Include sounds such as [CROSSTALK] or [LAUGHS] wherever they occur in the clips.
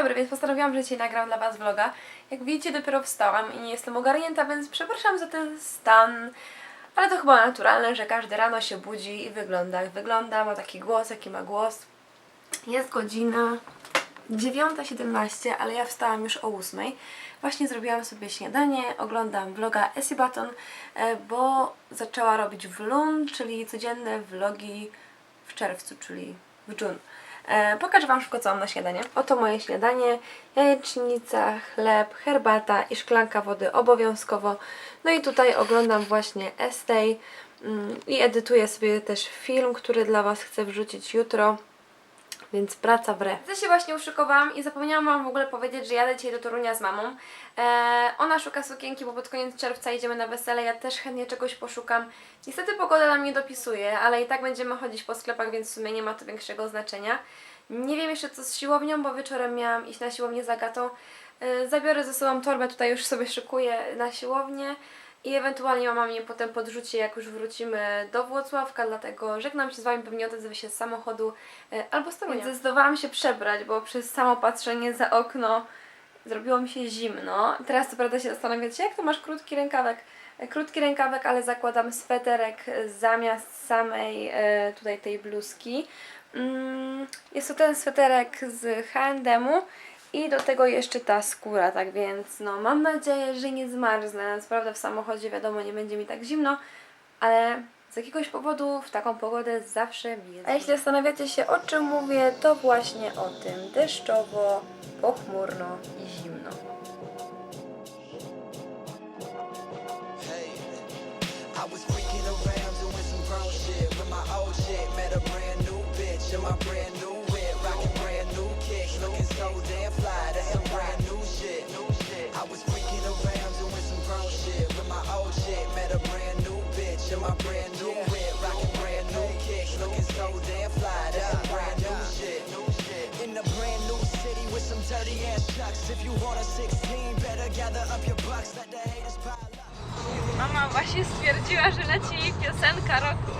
dobry, więc postanowiłam, że dzisiaj nagram dla Was vloga. Jak widzicie, dopiero wstałam i nie jestem ogarnięta, więc przepraszam za ten stan. Ale to chyba naturalne, że każdy rano się budzi i wygląda jak wygląda, ma taki głos, jaki ma głos. Jest godzina 9.17, ale ja wstałam już o 8.00. Właśnie zrobiłam sobie śniadanie, oglądam vloga Essie Button, e, bo zaczęła robić vlog, czyli codzienne vlogi w czerwcu, czyli w June. E, pokażę Wam szybko, co mam na śniadanie. Oto moje śniadanie. Jajecznica, chleb, herbata i szklanka wody obowiązkowo. No i tutaj oglądam właśnie Estej mm, i edytuję sobie też film, który dla Was chcę wrzucić jutro. Więc praca w re. Ja się właśnie uszykowałam i zapomniałam Wam w ogóle powiedzieć, że jadę dzisiaj do Torunia z mamą. Eee, ona szuka sukienki, bo pod koniec czerwca idziemy na wesele. Ja też chętnie czegoś poszukam. Niestety pogoda nam nie dopisuje, ale i tak będziemy chodzić po sklepach, więc w sumie nie ma to większego znaczenia. Nie wiem jeszcze co z siłownią, bo wieczorem miałam iść na siłownię z Agatą. Eee, zabiorę ze sobą torbę, tutaj już sobie szykuję na siłownię. I ewentualnie mama mnie potem podrzuci, jak już wrócimy do Włocławka, dlatego żegnam się z Wami, pewnie odezwę się z samochodu e, albo z Torunia. Zdecydowałam się przebrać, bo przez samo patrzenie za okno zrobiło mi się zimno. Teraz co prawda się zastanawiacie, jak to masz krótki rękawek? E, Krótki rękawek, ale zakładam sweterek zamiast samej e, tutaj tej bluzki. Mm, Jest to ten sweterek z H&M-u i do tego jeszcze ta skóra, tak więc no mam nadzieję, że nie zmarznę. Co prawda w samochodzie wiadomo nie będzie mi tak zimno, ale z jakiegoś powodu w taką pogodę zawsze mi jest. A jeśli zastanawiacie się o czym mówię, to właśnie o tym deszczowo, pochmurno i zimno. Hey, so damn fly. That's some brand new shit. I was freaking around doing some grown shit with my old chick. Met a brand new bitch in my brand new whip, rocking brand new kicks, looking so damn fly. That's some brand new shit. In a brand new city with some dirty ass chucks. If you want a 16, better gather up your bucks. Let the haters pile up. Mama właśnie stwierdziła, że leci piosenka roku.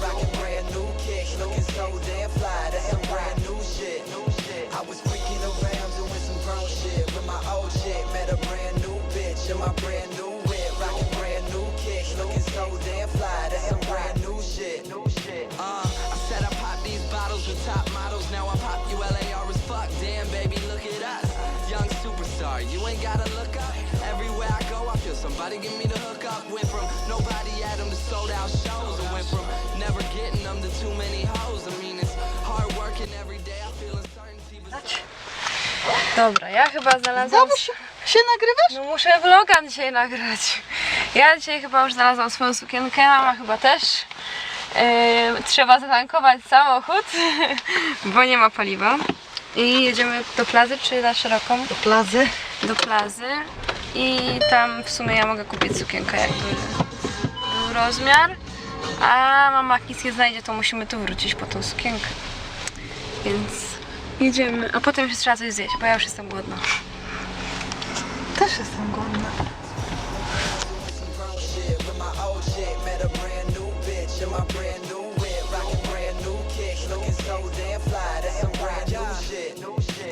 whip, rocking brand new kicks, looking so damn fly. That's some brand new shit. Somebody give me the hook up. Went from nobody at them to sold out shows. I went from never getting them to too many hoes. I mean, it's hard working every day. I feel uncertainty. But Dobra, ja chyba znalazłam... Znowu się, się nagrywasz? No muszę vloga dzisiaj nagrać. Ja dzisiaj chyba już znalazłam swoją sukienkę, mama chyba też. Yy, trzeba zatankować samochód, [LAUGHS] bo nie ma paliwa. I jedziemy do plazy czy na szeroką? Do plazy. Do plazy. I tam w sumie ja mogę kupić sukienkę jakby był rozmiar. A mama jak nic nie znajdzie, to musimy tu wrócić po tą sukienkę. Więc jedziemy. A potem jeszcze trzeba coś zjeść, bo ja już jestem głodna. Też jestem głodna.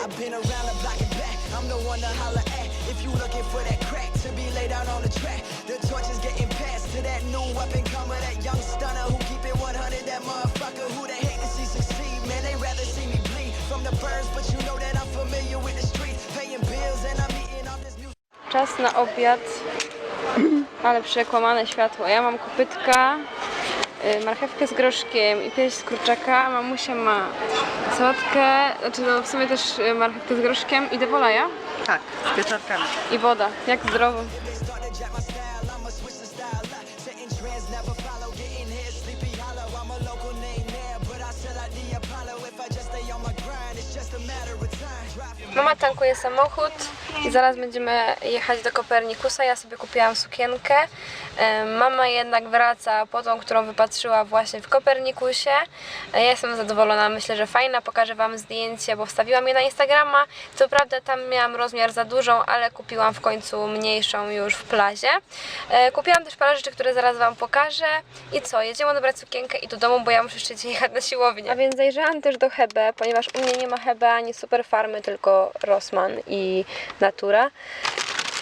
I've been around the block and back. I'm the one to holler at if you looking for that crack to be laid out on the track. The torch is getting passed to that new up comer, that young stunner who keep it 100. That motherfucker who they hate to see succeed. Man, they rather see me bleed from the birds, but you know that I'm familiar with the streets, paying bills and I'm eating off this. Czas na obiad, [CLEARS THROAT] ale przekłamane światło. Ja mam kopytka, Y, marchewkę z groszkiem i pierś z kurczaka, mamusia ma sałatkę, znaczy no w sumie też y, marchewkę z groszkiem i dewolaja. Tak, z pieczarkami. I woda, jak zdrowo. Mama tankuje samochód, i zaraz będziemy jechać do Kopernikusa. Ja sobie kupiłam sukienkę. Mama jednak wraca po tą, którą wypatrzyła właśnie w Kopernikusie. E, Ja jestem zadowolona, myślę, że fajna. Pokażę Wam zdjęcie, bo wstawiłam je na Instagrama. Co prawda tam miałam rozmiar za dużą, ale kupiłam w końcu mniejszą już w plazie. E, Kupiłam też parę rzeczy, które zaraz Wam pokażę. I co, jedziemy odebrać sukienkę i do domu, bo ja muszę jeszcze jechać na siłownię. A więc zajrzałam też do Hebe, ponieważ u mnie nie ma Hebe ani Superfarmy, tylko Rossmann i Natura.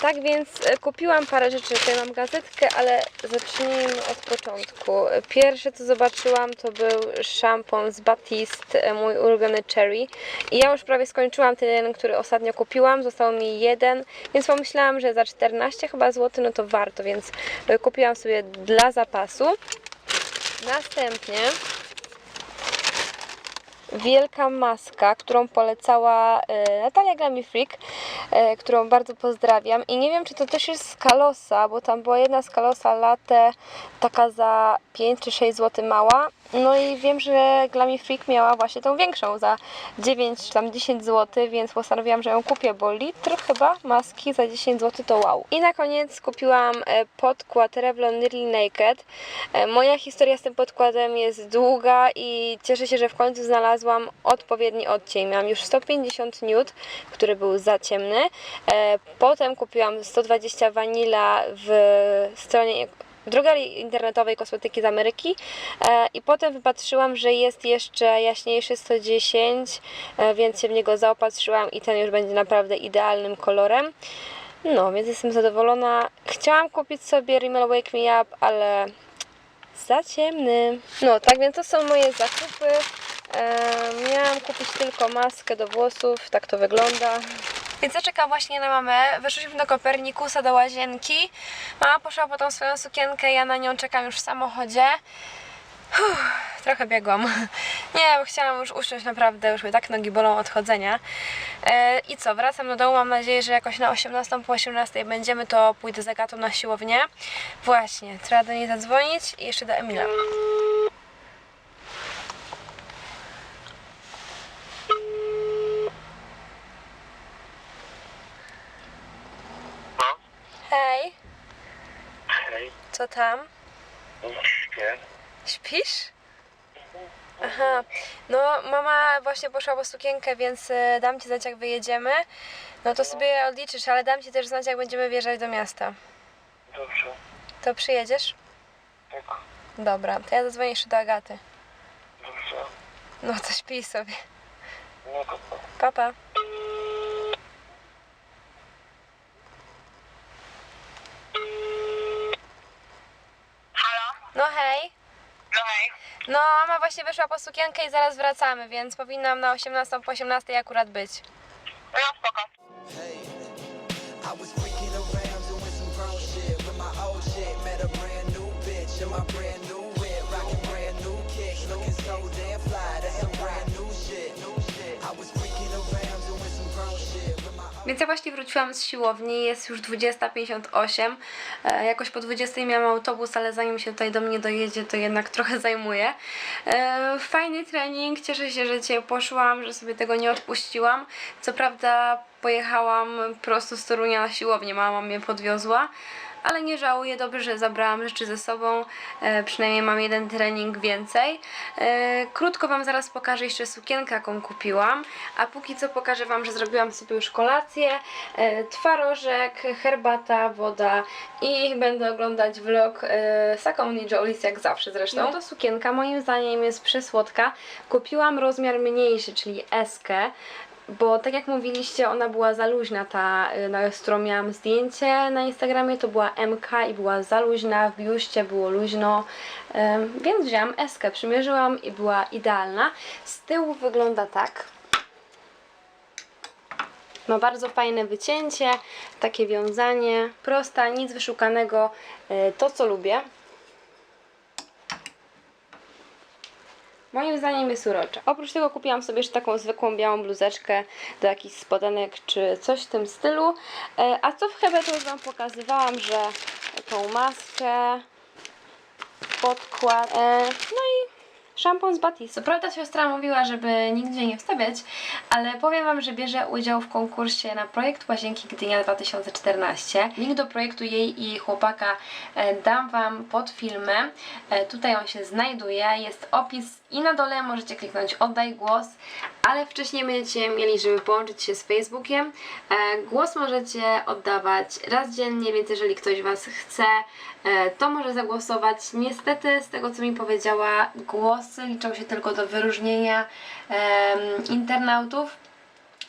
Tak więc e, kupiłam parę rzeczy, tutaj mam gazetkę, ale zacznijmy od początku. Pierwsze co zobaczyłam to był szampon z Batiste, e, mój ulubiony Cherry. I ja już prawie skończyłam ten który ostatnio kupiłam, został mi jeden, więc pomyślałam, że za 14 chyba zł, no to warto, więc e, kupiłam sobie dla zapasu. Następnie wielka maska, którą polecała e, Natalia Glamifreak, e, którą bardzo pozdrawiam. I nie wiem, czy to też jest z Kalosa, bo tam była jedna z Kalosa latte, taka za 5 czy 6 zł mała. No i wiem, że Glamifreak miała właśnie tą większą za 9 czy tam 10 zł, więc postanowiłam, że ją kupię, bo litr chyba maski za 10 zł to wow. I na koniec kupiłam e, podkład Revlon Nearly Naked. E, Moja historia z tym podkładem jest długa i cieszę się, że w końcu znalazłam odpowiedni odcień. Miałam już 150 nude, który był za ciemny. E, Potem kupiłam 120 wanila w stronie w internetowej kosmetyki z Ameryki e, i potem wypatrzyłam, że jest jeszcze jaśniejszy 110, e, więc się w niego zaopatrzyłam i ten już będzie naprawdę idealnym kolorem. No, więc jestem zadowolona. Chciałam kupić sobie Rimmel Wake Me Up, ale za ciemny. No, tak więc to są moje zakupy. E, miałam kupić tylko maskę do włosów, tak to wygląda. Więc ja czekam właśnie na mamę. Weszliśmy do Kopernikusa, do łazienki. Mama poszła po tą swoją sukienkę, ja na nią czekam już w samochodzie. Uff, trochę biegłam. [LAUGHS] Nie, bo chciałam już usiąść naprawdę, już mnie tak nogi bolą od chodzenia. E, I co, wracam do domu, mam nadzieję, że jakoś na 18 po 18 będziemy, to pójdę z Agatą na siłownię. Właśnie, trzeba do niej zadzwonić i jeszcze do Emila. No, Hej, hej, co tam? śpię. Śpisz? Aha, no mama właśnie poszła po sukienkę, więc e, dam ci znać jak wyjedziemy. No to sobie odliczysz, ale dam ci też znać jak będziemy wjeżdżać do miasta. Dobrze, To przyjedziesz? tak, Dobra, to ja zadzwonię jeszcze do Agaty. dobrze. No to śpij sobie. No to co? Papa. Halo? No hej. No hej. No mama właśnie wyszła po sukienkę i zaraz wracamy, więc powinnam na 18 po 18 akurat być. No spoko. I Więc ja właśnie wróciłam z siłowni, jest już 20.58. E, jakoś po 20 miałam autobus, ale zanim się tutaj do mnie dojedzie, to jednak trochę zajmuje. E, fajny trening, cieszę się, że dzisiaj poszłam, że sobie tego nie odpuściłam. Co prawda pojechałam prosto z Torunia na siłownię, mama mnie podwiozła. Ale nie żałuję, dobrze, że zabrałam rzeczy ze sobą. E, przynajmniej mam jeden trening więcej. E, krótko Wam zaraz pokażę jeszcze sukienkę, jaką kupiłam. A póki co pokażę Wam, że zrobiłam sobie już kolację. E, twarożek, herbata, woda i będę oglądać vlog e, z taką Jolis jak zawsze zresztą. No to sukienka moim zdaniem jest przesłodka. Kupiłam rozmiar mniejszy, czyli eskę bo tak jak mówiliście, ona była za luźna, ta, y, na, którą miałam zdjęcie na Instagramie, to była MK i była za luźna, w biuście było luźno, więc wzięłam eskę, przymierzyłam i była idealna. Z tyłu wygląda tak. Ma bardzo fajne wycięcie, takie wiązanie, prosta, nic wyszukanego, y, to co lubię. Moim zdaniem jest urocza. Oprócz tego kupiłam sobie jeszcze taką zwykłą białą bluzeczkę do jakichś spodenek czy coś w tym stylu. E, A co w Hebe to już Wam pokazywałam, że tą maskę, podkład, e, no i szampon z Batiste. Co prawda siostra mówiła, żeby nigdzie nie wstawiać, ale powiem Wam, że bierze udział w konkursie na projekt Łazienki Gdynia 2014. Link do projektu jej i jej chłopaka e, dam Wam pod filmem. E, Tutaj on się znajduje, jest opis i na dole możecie kliknąć oddaj głos, ale wcześniej będziecie mieli, żeby połączyć się z Facebookiem. E, Głos możecie oddawać raz dziennie, więc jeżeli ktoś Was chce, e, to może zagłosować. Niestety, z tego co mi powiedziała, głosy liczą się tylko do wyróżnienia internautów.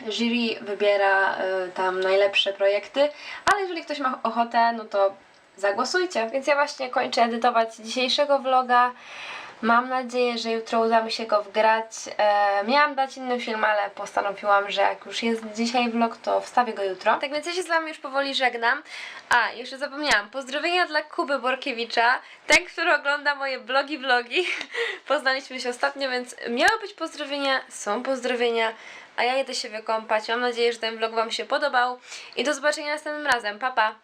Jury wybiera e, tam najlepsze projekty, ale jeżeli ktoś ma ochotę, no to zagłosujcie. Więc ja właśnie kończę edytować dzisiejszego vloga. Mam nadzieję, że jutro uda mi się go wgrać. E, miałam dać inny film, ale postanowiłam, że jak już jest dzisiaj vlog, to wstawię go jutro. Tak więc ja się z Wami już powoli żegnam. A, jeszcze zapomniałam. Pozdrowienia dla Kuby Borkiewicza, ten, który ogląda moje blogi, vlogi. [LAUGHS] Poznaliśmy się ostatnio, więc miały być pozdrowienia, są pozdrowienia, a ja idę się wykąpać. Mam nadzieję, że ten vlog Wam się podobał i do zobaczenia następnym razem. Pa, pa!